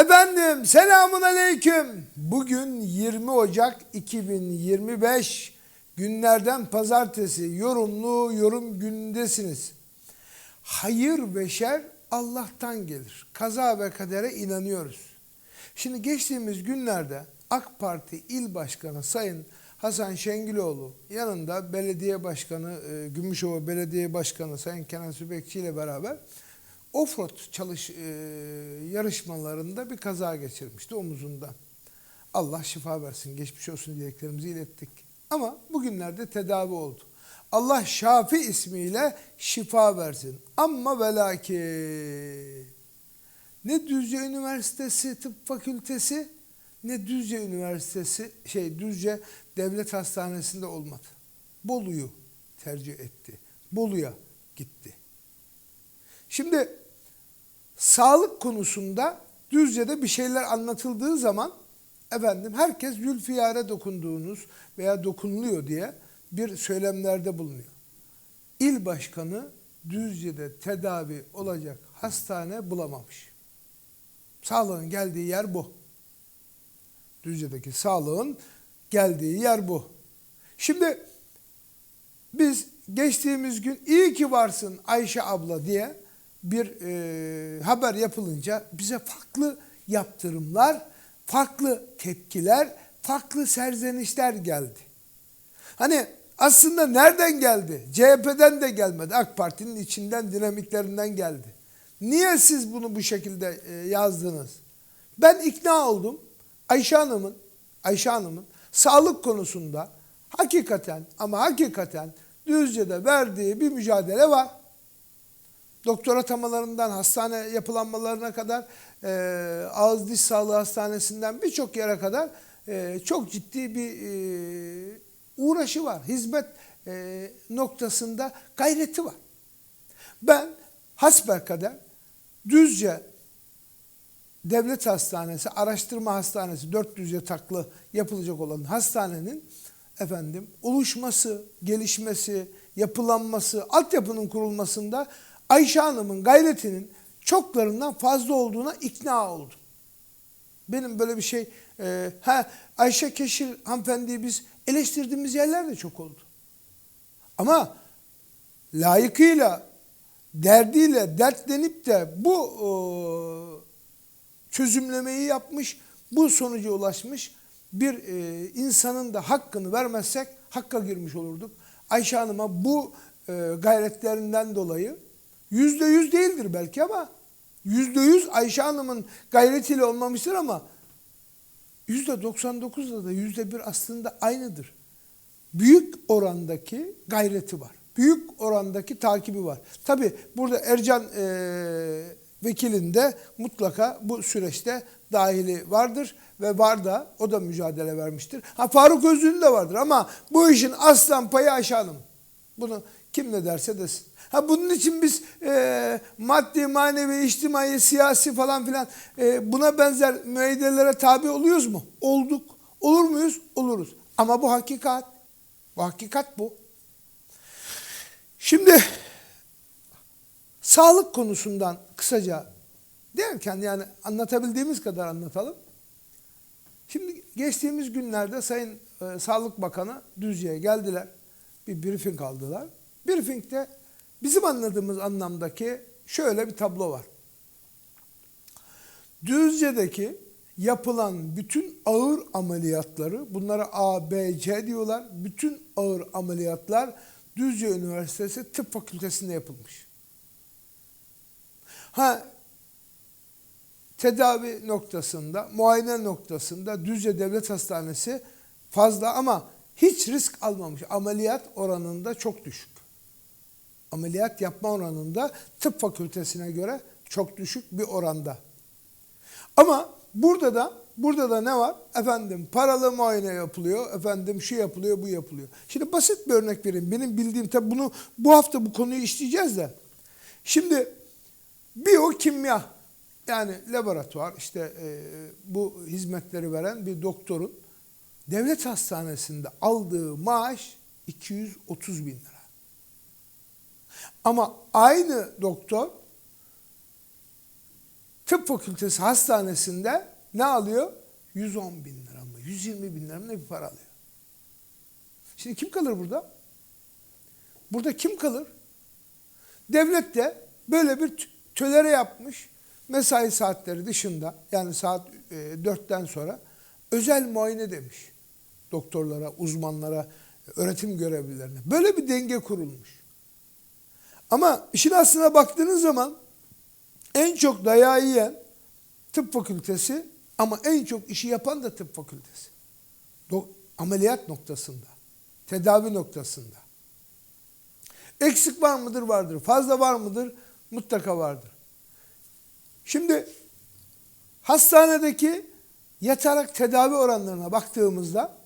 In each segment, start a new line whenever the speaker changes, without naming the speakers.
Efendim selamun aleyküm. Bugün 20 Ocak 2025 günlerden pazartesi yorumlu yorum gündesiniz. Hayır ve şer Allah'tan gelir. Kaza ve kadere inanıyoruz. Şimdi geçtiğimiz günlerde AK Parti İl Başkanı Sayın Hasan Şengüloğlu yanında belediye başkanı e, Gümüşova Belediye Başkanı Sayın Kenan Sübekçi ile beraber offroad çalış e, yarışmalarında bir kaza geçirmişti omuzundan. Allah şifa versin, geçmiş olsun dileklerimizi ilettik. Ama bugünlerde tedavi oldu. Allah Şafi ismiyle şifa versin. Ama ve ne Düzce Üniversitesi Tıp Fakültesi ne Düzce Üniversitesi şey Düzce Devlet Hastanesi'nde olmadı. Bolu'yu tercih etti. Bolu'ya gitti. Şimdi sağlık konusunda Düzce'de bir şeyler anlatıldığı zaman efendim herkes Zülfiyar'a dokunduğunuz veya dokunuluyor diye bir söylemlerde bulunuyor. İl başkanı Düzce'de tedavi olacak hastane bulamamış. Sağlığın geldiği yer bu. Düzce'deki sağlığın geldiği yer bu. Şimdi biz geçtiğimiz gün iyi ki varsın Ayşe abla diye bir e, haber yapılınca bize farklı yaptırımlar, farklı tepkiler, farklı serzenişler geldi. Hani aslında nereden geldi? CHP'den de gelmedi. AK Parti'nin içinden dinamiklerinden geldi. Niye siz bunu bu şekilde e, yazdınız? Ben ikna oldum. Ayşe Hanım'ın Ayşe Hanım'ın sağlık konusunda hakikaten ama hakikaten Düzce'de verdiği bir mücadele var. Doktor atamalarından hastane yapılanmalarına kadar e, ağız diş sağlığı hastanesinden birçok yere kadar e, çok ciddi bir e, uğraşı var. Hizmet e, noktasında gayreti var. Ben hasbelkader Düzce Devlet Hastanesi, Araştırma Hastanesi 400 yataklı yapılacak olan hastanenin efendim oluşması, gelişmesi, yapılanması, altyapının kurulmasında Ayşe Hanım'ın gayretinin çoklarından fazla olduğuna ikna oldum. Benim böyle bir şey, e, ha Ayşe Keşir hanımefendiyi biz eleştirdiğimiz yerler de çok oldu. Ama layıkıyla, derdiyle dertlenip de bu e, çözümlemeyi yapmış, bu sonuca ulaşmış bir e, insanın da hakkını vermezsek hakka girmiş olurduk. Ayşe Hanım'a bu e, gayretlerinden dolayı yüzde yüz değildir belki ama yüzde yüz Ayşe Hanım'ın gayretiyle olmamıştır ama yüzde 99'da da yüzde bir aslında aynıdır. Büyük orandaki gayreti var. Büyük orandaki takibi var. Tabi burada Ercan e, vekilin de mutlaka bu süreçte dahili vardır ve var da o da mücadele vermiştir. Ha Faruk Özlü'nün de vardır ama bu işin aslan payı Ayşe Hanım. Bunu kim ne derse desin. Ha bunun için biz e, maddi, manevi, içtimai, siyasi falan filan e, buna benzer müeyyidelere tabi oluyoruz mu? Olduk. Olur muyuz? Oluruz. Ama bu hakikat. Bu hakikat bu. Şimdi sağlık konusundan kısaca derken yani anlatabildiğimiz kadar anlatalım. Şimdi geçtiğimiz günlerde Sayın e, Sağlık Bakanı Düzce'ye geldiler. Bir briefing aldılar. Briefingde bizim anladığımız anlamdaki şöyle bir tablo var. Düzce'deki yapılan bütün ağır ameliyatları, bunlara A, B, C diyorlar. Bütün ağır ameliyatlar Düzce Üniversitesi Tıp Fakültesi'nde yapılmış. Ha tedavi noktasında, muayene noktasında Düzce Devlet Hastanesi fazla ama hiç risk almamış. Ameliyat oranında çok düşük. Ameliyat yapma oranında tıp fakültesine göre çok düşük bir oranda. Ama burada da burada da ne var? Efendim paralı muayene yapılıyor. Efendim şu yapılıyor, bu yapılıyor. Şimdi basit bir örnek vereyim. Benim bildiğim tabi bunu bu hafta bu konuyu işleyeceğiz de. Şimdi biyokimya yani laboratuvar işte e, bu hizmetleri veren bir doktorun devlet hastanesinde aldığı maaş 230 bin lira. Ama aynı doktor tıp fakültesi hastanesinde ne alıyor? 110 bin lira mı? 120 bin lira mı ne bir para alıyor. Şimdi kim kalır burada? Burada kim kalır? Devlet de böyle bir tölere yapmış. Mesai saatleri dışında yani saat e, 4'ten sonra özel muayene demiş. Doktorlara, uzmanlara, öğretim görevlilerine. Böyle bir denge kurulmuş. Ama işin aslına baktığınız zaman en çok dayağı yiyen tıp fakültesi ama en çok işi yapan da tıp fakültesi. Do- ameliyat noktasında, tedavi noktasında. Eksik var mıdır? Vardır. Fazla var mıdır? Mutlaka vardır. Şimdi hastanedeki yatarak tedavi oranlarına baktığımızda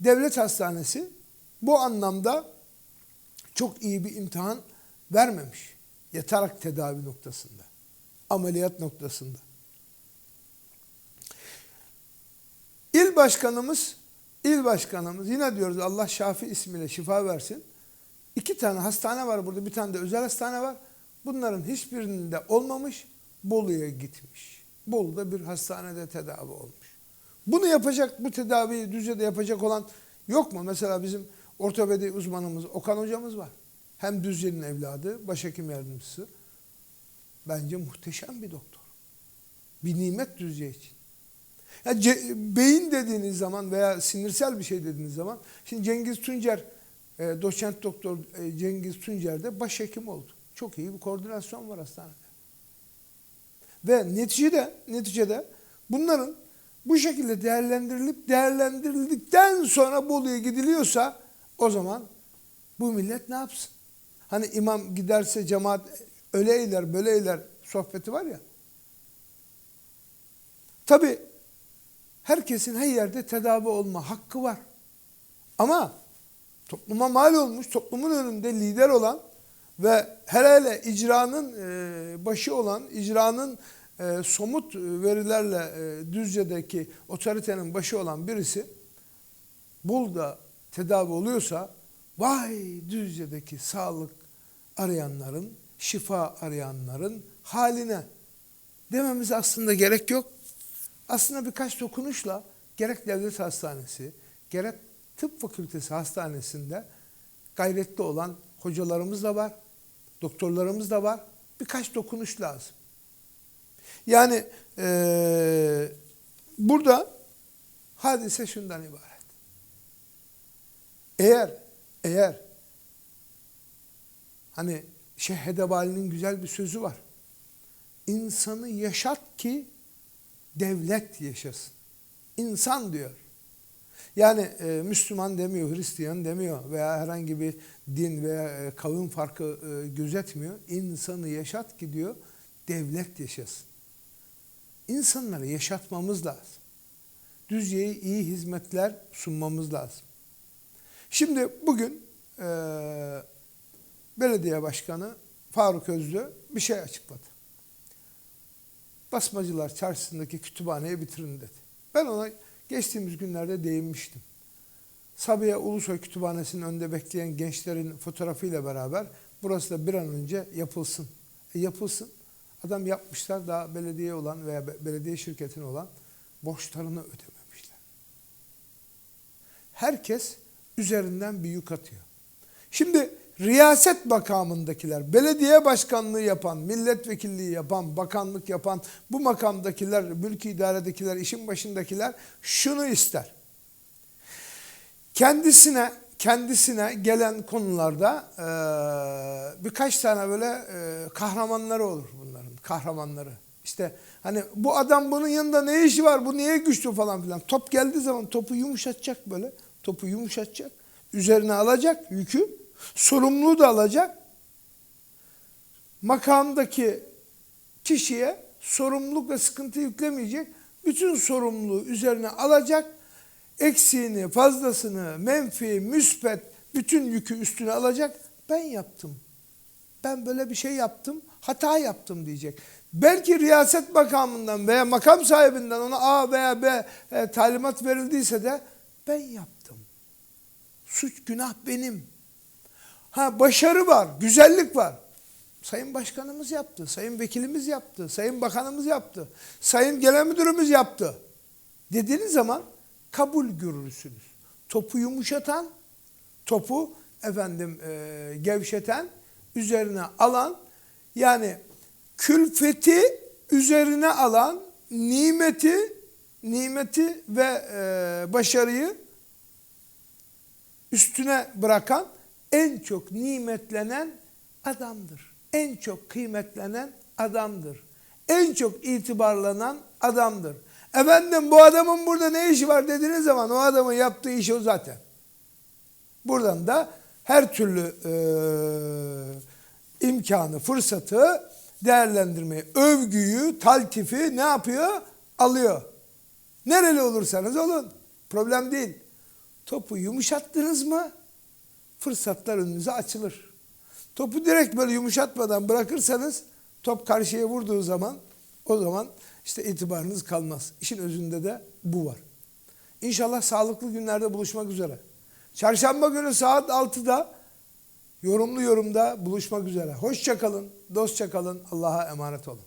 devlet hastanesi bu anlamda çok iyi bir imtihan vermemiş. Yatarak tedavi noktasında, ameliyat noktasında. İl başkanımız, il başkanımız yine diyoruz Allah Şafi ismiyle şifa versin. İki tane hastane var burada, bir tane de özel hastane var. Bunların hiçbirinde olmamış, Bolu'ya gitmiş. Bolu'da bir hastanede tedavi olmuş. Bunu yapacak, bu tedaviyi Düzce'de yapacak olan yok mu? Mesela bizim ortopedi uzmanımız Okan hocamız var. Hem Düzce'nin evladı, başhekim yardımcısı. Bence muhteşem bir doktor. Bir nimet Düzce için. Ya ce- beyin dediğiniz zaman veya sinirsel bir şey dediğiniz zaman şimdi Cengiz Tuncer e, doçent doktor e, Cengiz Tuncer de başhekim oldu. Çok iyi bir koordinasyon var hastanede. Ve neticede neticede bunların bu şekilde değerlendirilip değerlendirildikten sonra Bolu'ya gidiliyorsa o zaman bu millet ne yapsın? Hani imam giderse cemaat öyle eyler böyle eyler sohbeti var ya. Tabi herkesin her yerde tedavi olma hakkı var. Ama topluma mal olmuş, toplumun önünde lider olan ve her hele icranın e, başı olan, icranın e, somut verilerle e, Düzce'deki otoritenin başı olan birisi Bulda tedavi oluyorsa vay Düzce'deki sağlık arayanların, şifa arayanların haline dememiz aslında gerek yok. Aslında birkaç dokunuşla gerek devlet hastanesi, gerek tıp fakültesi hastanesinde gayretli olan hocalarımız da var, doktorlarımız da var. Birkaç dokunuş lazım. Yani eee, burada hadise şundan ibaret. Eğer, eğer hani Şeyh Hedebali'nin güzel bir sözü var. İnsanı yaşat ki devlet yaşasın. İnsan diyor. Yani e, Müslüman demiyor, Hristiyan demiyor veya herhangi bir din veya e, kavim farkı e, gözetmiyor. İnsanı yaşat ki diyor, devlet yaşasın. İnsanları yaşatmamız lazım. Düzce'ye iyi hizmetler sunmamız lazım. Şimdi bugün e, belediye başkanı Faruk Özlü bir şey açıkladı. Basmacılar çarşısındaki kütüphaneyi bitirin dedi. Ben ona geçtiğimiz günlerde değinmiştim. Sabiha Ulusoy Kütüphanesi'nin önünde bekleyen gençlerin fotoğrafıyla beraber burası da bir an önce yapılsın. E yapılsın. Adam yapmışlar daha belediye olan veya be- belediye şirketine olan borçlarını ödememişler. Herkes üzerinden bir yük atıyor. Şimdi riyaset makamındakiler, belediye başkanlığı yapan, milletvekilliği yapan, bakanlık yapan bu makamdakiler, mülki idaredekiler, işin başındakiler şunu ister. Kendisine kendisine gelen konularda eee, birkaç tane böyle eee, kahramanları olur bunların, kahramanları. İşte hani bu adam bunun yanında ne işi var, bu niye güçlü falan filan. Top geldiği zaman topu yumuşatacak böyle, topu yumuşatacak, üzerine alacak yükü, sorumluluğu da alacak. Makamdaki kişiye sorumluluk ve sıkıntı yüklemeyecek. Bütün sorumluluğu üzerine alacak. Eksiğini, fazlasını, menfi, müspet bütün yükü üstüne alacak. Ben yaptım. Ben böyle bir şey yaptım, hata yaptım diyecek. Belki riyaset makamından veya makam sahibinden ona A veya B e, talimat verildiyse de ben yaptım. Suç günah benim. Ha başarı var, güzellik var. Sayın Başkanımız yaptı, Sayın Vekilimiz yaptı, Sayın Bakanımız yaptı, Sayın Genel Müdürümüz yaptı. Dediğiniz zaman kabul görürsünüz. Topu yumuşatan, topu efendim e, gevşeten, üzerine alan yani külfeti üzerine alan nimeti nimeti ve e, başarıyı üstüne bırakan en çok nimetlenen adamdır. En çok kıymetlenen adamdır. En çok itibarlanan adamdır. Efendim bu adamın burada ne işi var dediğiniz zaman o adamın yaptığı iş o zaten. Buradan da her türlü e, imkanı, fırsatı değerlendirmeyi, övgüyü, taltifi ne yapıyor? Alıyor. Nereli olursanız olun. Problem değil. Topu yumuşattınız mı fırsatlar önünüze açılır. Topu direkt böyle yumuşatmadan bırakırsanız top karşıya vurduğu zaman o zaman işte itibarınız kalmaz. İşin özünde de bu var. İnşallah sağlıklı günlerde buluşmak üzere. Çarşamba günü saat 6'da yorumlu yorumda buluşmak üzere. Hoşça kalın, dostça kalın, Allah'a emanet olun.